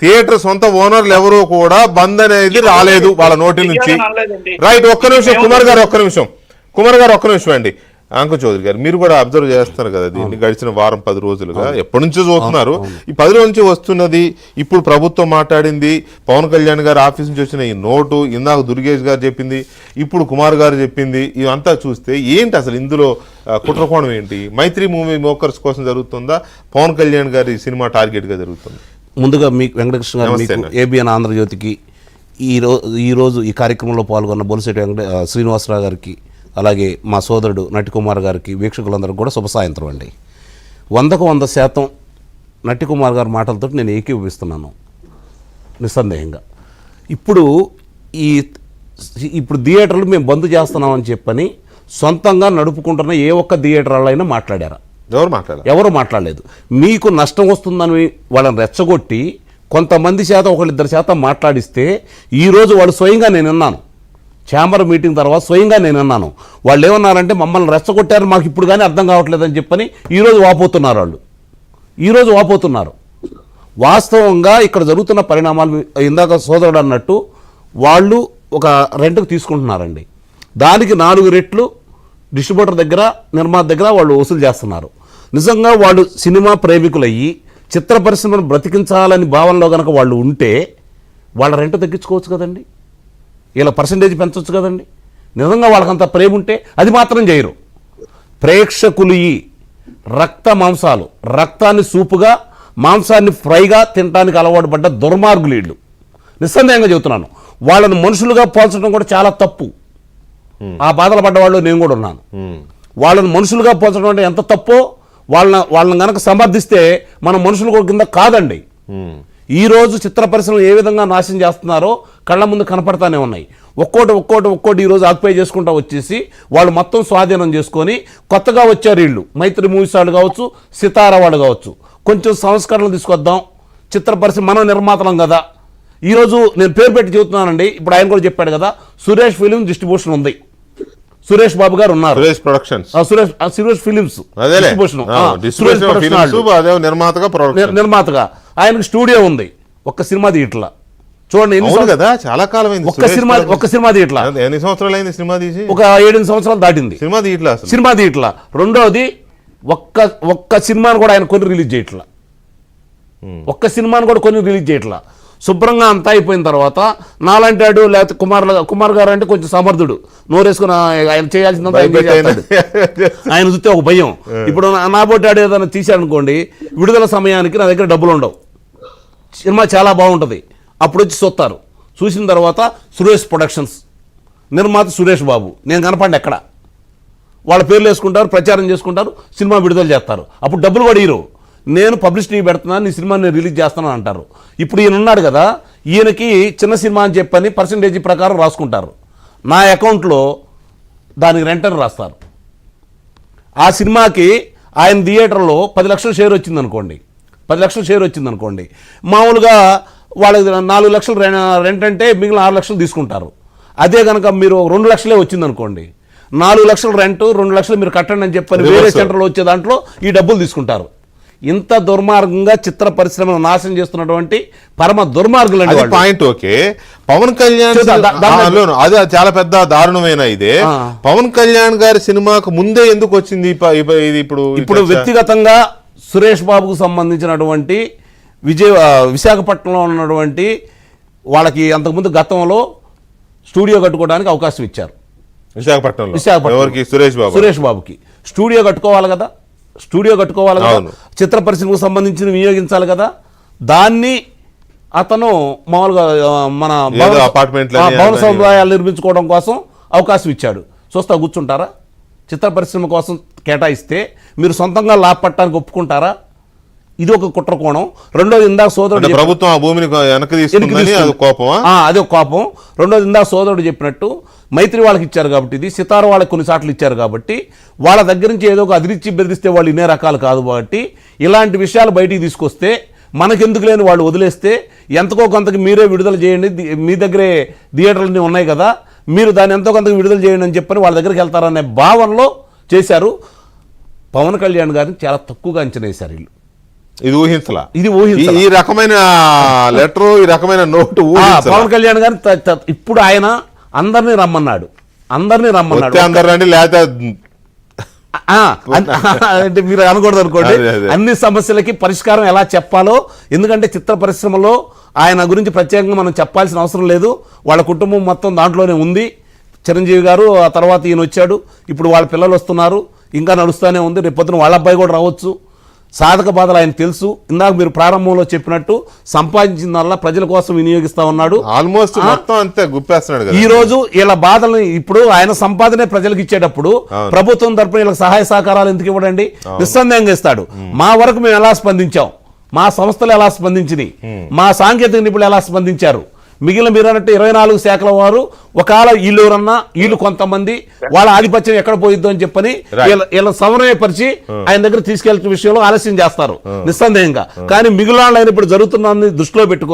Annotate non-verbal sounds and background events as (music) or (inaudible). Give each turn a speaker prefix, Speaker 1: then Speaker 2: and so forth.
Speaker 1: Theatre సొంత ఓనర్లు ఎవరు కూడా బంద్ అనేది రాలేదు వాళ్ళ నోటి నుంచి. రైట్ ఒక్క నిమిషం కుమార్ గారు ఒక్క నిమిషం. కుమార్ గారు ఒక్క నిమిషం అండి. అంకు చౌదరి గారు మీరు కూడా అబ్జర్వ్ చేస్తారు కదా దీన్ని గడిచిన వారం పది రోజులుగా. ఎప్పటి నుంచో చూస్తున్నారు. ఈ పది రోజుల నుంచి వస్తున్నది ఇప్పుడు ప్రభుత్వం మాట్లాడింది పవన్ కళ్యాణ్ గారు ఆఫీస్ నుంచి వచ్చిన ఈ నోటు ఇందాక దుర్గేష్ గారు చెప్పింది ఇప్పుడు కుమార్ గారు చెప్పింది ఇవంతా చూస్తే ఏంటి అసలు ఇందులో కుట్రకోణం ఏంటి? మైత్రి మూవీ మోకర్స్ కోసం జరుగుతుందా? పవన్ కళ్యాణ్ గారి సినిమా టార్గెట్గా జరుగుతుంది?
Speaker 2: ముందుగా మీకు వెంకటకృష్ణ గారు మీకు. ఏబిఎన్ ఆంధ్రజ్యోతికి ఈ రో ఈరోజు ఈ కార్యక్రమంలో పాల్గొన్న బొలిశెట్టి వెంకట శ్రీనివాసరావు గారికి అలాగే మా సోదరుడు నటికుమార్ గారికి వీక్షకులందరికీ కూడా శుభ సాయంత్రం అండి. వందకు వంద శాతం నటికుమార్ గారి మాటలతో నేను ఏకీభవిస్తున్నాను. నిస్సందేహంగా. ఇప్పుడు ఈ ఇప్పుడు థియేటర్లు మేము బంద్ చేస్తున్నామని చెప్పని సొంతంగా నడుపుకుంటున్న ఏ ఒక్క థియేటర్ వాళ్ళైనా మాట్లాడారా?
Speaker 1: ఎవరు మాట్లాడారు?
Speaker 2: ఎవరు మాట్లాడలేదు. మీకు నష్టం వస్తుందని వాళ్ళని రెచ్చగొట్టి కొంతమంది శాతం ఒకళ్ళిద్దరు శాతం మాట్లాడిస్తే ఈరోజు వాళ్ళు స్వయంగా నేను విన్నాను. ఛాంబర్ మీటింగ్ తర్వాత స్వయంగా నేను విన్నాను. వాళ్ళు ఏమన్నారంటే మమ్మల్ని రెచ్చగొట్టారు మాకు ఇప్పుడు కానీ అర్థం కావట్లేదని చెప్పని ఈరోజు వాపోతున్నారు వాళ్ళు. ఈరోజు వాపోతున్నారు. వాస్తవంగా ఇక్కడ జరుగుతున్న పరిణామాలు ఇందాక సోదరుడు అన్నట్టు వాళ్ళు ఒక రెంట్కి తీసుకుంటున్నారండి. దానికి నాలుగు రెట్లు డిస్ట్రిబ్యూటర్ దగ్గర నిర్మాత దగ్గర వాళ్ళు వసూలు చేస్తున్నారు. నిజంగా వాళ్ళు సినిమా ప్రేమికులయ్యి చిత్ర పరిశ్రమను బ్రతికించాలని భావనలో కనుక వాళ్ళు ఉంటే వాళ్ళ రెంట్ తగ్గించుకోవచ్చు కదండి. ఇలా పర్సంటేజ్ పెంచవచ్చు కదండి. నిజంగా వాళ్ళకంత ప్రేమ ఉంటే అది మాత్రం చేయరు. ప్రేక్షకులు రక్త మాంసాలు రక్తాన్ని సూపుగా మాంసాన్ని ఫ్రైగా తినడానికి అలవాటు పడ్డ దుర్మార్గులు వీళ్ళు. నిస్సందేహంగా చెబుతున్నాను. వాళ్ళని మనుషులుగా పోల్చడం కూడా చాలా తప్పు. ఆ బాధలు పడ్డ నేను కూడా ఉన్నాను. వాళ్ళని మనుషులుగా పోల్చడం అంటే ఎంత తప్పో వాళ్ళని వాళ్ళని గనక సమర్థిస్తే మన మనుషులు కింద కాదండి. ఈ రోజు చిత్ర పరిశ్రమ ఏ విధంగా నాశనం చేస్తున్నారో కళ్ళ ముందు కనపడతానే ఉన్నాయి. ఒక్కోటి ఒక్కోటి ఒక్కోటి ఈరోజు ఆక్యుపై చేసుకుంటా వచ్చేసి వాళ్ళు మొత్తం స్వాధీనం చేసుకొని కొత్తగా వచ్చారు వీళ్ళు. మైత్రి మూవీస్ వాళ్ళు కావచ్చు సితారా వాళ్ళు కావచ్చు. కొంచెం సంస్కరణలు తీసుకొద్దాం. చిత్ర పరిశ్రమ మనం నిర్మాతలం కదా. ఈరోజు నేను పేరు పెట్టి చెబుతున్నానండి. ఇప్పుడు ఆయన కూడా చెప్పాడు కదా సురేష్ ఫిలిం డిస్ట్రిబ్యూషన్ ఉంది. సురేష్ బాబు గారు ఉన్నారు.
Speaker 1: సురేష్ ప్రొడక్షన్స్.
Speaker 2: సురేష్ ఆ సురేష్ ఫిలిమ్స్.
Speaker 1: నిర్మాతగా
Speaker 2: నిర్మాతగా. ఆయనకు స్టూడియో ఉంది. ఒక్క సినిమా తీయట్లా చూడండి ఎన్ని
Speaker 1: కదా చాలా కాలం అయింది
Speaker 2: ఒక్క సినిమా. ఒక్క సినిమా తీయట్లా
Speaker 1: ఎన్ని సంవత్సరాలు అయింది సినిమా తీసి?
Speaker 2: ఒక ఏడెనిమిది సంవత్సరాలు దాటింది.
Speaker 1: సినిమా తీయట్లే
Speaker 2: సినిమా తీయట్లా రెండోది ఒక్క ఒక్క సినిమాను కూడా ఆయన కొన్ని రిలీజ్ చేయట్లా. ఒక్క సినిమాను కూడా కొన్ని రిలీజ్ చేయట్లా. శుభ్రంగా అంతా అయిపోయిన తర్వాత నాలాంటి వాడు లేకపోతే కుమార్ కుమార్ గారు అంటే కొంచెం సమర్థుడు. నోరేసుకుని ఆయన చేయాల్సిందంతా (laughs) ఆయన చూస్తే ఒక భయం. ఇప్పుడు నా- నా బొట్టాడు ఏదైనా తీశాడనుకోండి విడుదల సమయానికి నా దగ్గర డబ్బులు ఉండవు. సినిమా చాలా బాగుంటుంది. అప్పుడు వచ్చి చూస్తారు చూసిన తర్వాత సురేష్ ప్రొడక్షన్స్. నిర్మాత సురేష్ బాబు. నేను కనపండి ఎక్కడ? వాళ్ళ పేర్లు వేసుకుంటారు ప్రచారం చేసుకుంటారు సినిమా విడుదల చేస్తారు. అప్పుడు డబ్బులు కూడా ఇరు నేను పబ్లిసిటీ పెడుతున్నాను నీ సినిమా నేను రిలీజ్ చేస్తాను అంటారు. ఇప్పుడు ఈయన ఉన్నాడు కదా ఈయనకి చిన్న సినిమా అని చెప్పని పర్సంటేజ్ ప్రకారం రాసుకుంటారు. నా అకౌంట్లో దానికి రెంటని రాస్తారు. ఆ సినిమాకి ఆయన థియేటర్లో పది లక్షల షేర్ వచ్చింది అనుకోండి పది లక్షల షేర్ వచ్చింది అనుకోండి మామూలుగా వాళ్ళకి నాలుగు లక్షలు రెంట్ అంటే మిగిలిన ఆరు లక్షలు తీసుకుంటారు. అదే కనుక మీరు రెండు లక్షలే వచ్చింది అనుకోండి నాలుగు లక్షలు రెంట్ రెండు లక్షలు మీరు కట్టండి అని చెప్పని వేరే. సెంటర్లో వచ్చే దాంట్లో ఈ డబ్బులు తీసుకుంటారు. ఇంత దుర్మార్గంగా చిత్ర పరిశ్రమను నాశనం చేస్తున్నటువంటి పరమ దుర్మార్గులు.
Speaker 1: Point okay Pawan Kalyan. అది చాలా పెద్ద దారుణమైన ఇదే. పవన్ కళ్యాణ్ గారి సినిమాకు ముందే ఎందుకు వచ్చింది ఇది ఇప్పుడు
Speaker 2: ఇప్పుడు? వ్యక్తిగతంగా సురేష్ బాబుకు సంబంధించినటువంటి విజయ విశాఖపట్నంలో ఉన్నటువంటి వాళ్ళకి అంతకుముందు గతంలో స్టూడియో కట్టుకోవడానికి అవకాశం ఇచ్చారు
Speaker 1: విశాఖపట్నంలో
Speaker 2: విశాఖపట్నం
Speaker 1: ఎవరికి సురేష్ బాబు
Speaker 2: సురేష్ బాబుకి స్టూడియో కట్టుకోవాలి కదా స్టూడియో కట్టుకోవాలి కదా. చిత్ర పరిశ్రమకు సంబంధించి వినియోగించాలి కదా దాన్ని అతను మామూలుగా మన
Speaker 1: ఏదో
Speaker 2: భవన- సముదాయాలు నిర్మించుకోవడం కోసం అవకాశం ఇచ్చాడు. చూస్తా కూర్చుంటారా? చిత్ర పరిశ్రమ కోసం కేటాయిస్తే మీరు సొంతంగా లాభపడటానికి ఒప్పుకుంటారా? ఇది ఒక కుట్ర కోణం. రెండోది ఇందాక సోదరుడు
Speaker 1: ప్రభుత్వం ఆ భూమిని వెనక్కి
Speaker 2: వెనక్కి
Speaker 1: తీసుకుందని అది. కోపమా?
Speaker 2: అది కోపం. రెండోది ఇందా సోదరుడు చెప్పినట్టు మైత్రి వాళ్ళకి ఇచ్చారు కాబట్టి ఇది సితార వాళ్ళకి కొన్నిసార్లు ఇచ్చారు కాబట్టి వాళ్ళ దగ్గర నుంచి ఏదో ఒక అదిరిచ్చి బెదిరిస్తే వాళ్ళు ఇనే రకాలు కాదు కాబట్టి ఇలాంటి విషయాలు బయటికి తీసుకొస్తే మనకెందుకు లేని వాళ్ళు వదిలేస్తే ఎంతకో కొంతకి మీరే విడుదల చేయండి మీ దగ్గరే థియేటర్లన్నీ ఉన్నాయి కదా మీరు దాన్ని ఎంతో కొంతకి విడుదల చేయండి అని చెప్పని వాళ్ళ దగ్గరికి వెళ్తారనే భావనలో చేశారు. పవన్ కళ్యాణ్ గారిని చాలా తక్కువగా అంచనా వేశారు వీళ్ళు.
Speaker 1: ఇది ఊహించలా.
Speaker 2: ఇది ఊహించలా.
Speaker 1: ఈ- రకమైన లెటర్ ఈ రకమైన నోటు
Speaker 2: పవన్ కళ్యాణ్ గారు ఇప్పుడు ఆయన అందరినీ రమ్మన్నాడు. అందరినీ రమ్మన్నాడు.
Speaker 1: వస్తే అందరు రండి లేకపోతే (laughs)
Speaker 2: అంటే మీరు అనకూడదు అనుకోండి. అన్ని సమస్యలకి పరిష్కారం ఎలా చెప్పాలో ఎందుకంటే చిత్ర పరిశ్రమలో ఆయన గురించి ప్రత్యేకంగా మనం చెప్పాల్సిన అవసరం లేదు. వాళ్ళ కుటుంబం మొత్తం దాంట్లోనే ఉంది. చిరంజీవి గారు ఆ తర్వాత ఈయన వచ్చాడు. ఇప్పుడు వాళ్ళ పిల్లలు వస్తున్నారు. ఇంకా నడుస్తూనే ఉంది. రేపు పొద్దున వాళ్ళ అబ్బాయి కూడా రావచ్చు. సాధక బాధలు ఆయన తెలుసు. ఇందాక మీరు ప్రారంభంలో చెప్పినట్టు సంపాదించిందల్లా ప్రజల కోసం వినియోగిస్తా ఉన్నాడు.
Speaker 1: ఆల్మోస్ట్ మొత్తం అంతే గుప్పేస్తున్నాడు
Speaker 2: ఈ రోజు వీళ్ళ బాధల్ని ఇప్పుడు ఆయన సంపాదనే ప్రజలకు ఇచ్చేటప్పుడు ప్రభుత్వం తరపున వీళ్ళకి సహాయ సహకారాలు ఎందుకు ఇవ్వడండి? నిస్సందేహంగా ఇస్తాడు. మా వరకు మేము ఎలా స్పందించాం? మా సంస్థలు ఎలా స్పందించినాయి? మా సాంకేతిక నిపుణులు ఎలా స్పందించారు? మిగిలిన మీరు అన్నట్టు ఇరవై నాలుగు శాఖల వారు ఒకవేళ వీళ్ళు ఎవరన్నా వీళ్ళు కొంతమంది వాళ్ళ ఆధిపత్యం ఎక్కడ పోయిద్దో అని చెప్పని. వీళ్ళ సమన్వయపరిచి ఆయన దగ్గర తీసుకెళ్తున్న విషయంలో ఆలస్యం చేస్తారు నిస్సందేహంగా. కానీ మిగిలిన వాళ్ళు ఇప్పుడు జరుగుతున్న దృష్టిలో పెట్టుకొని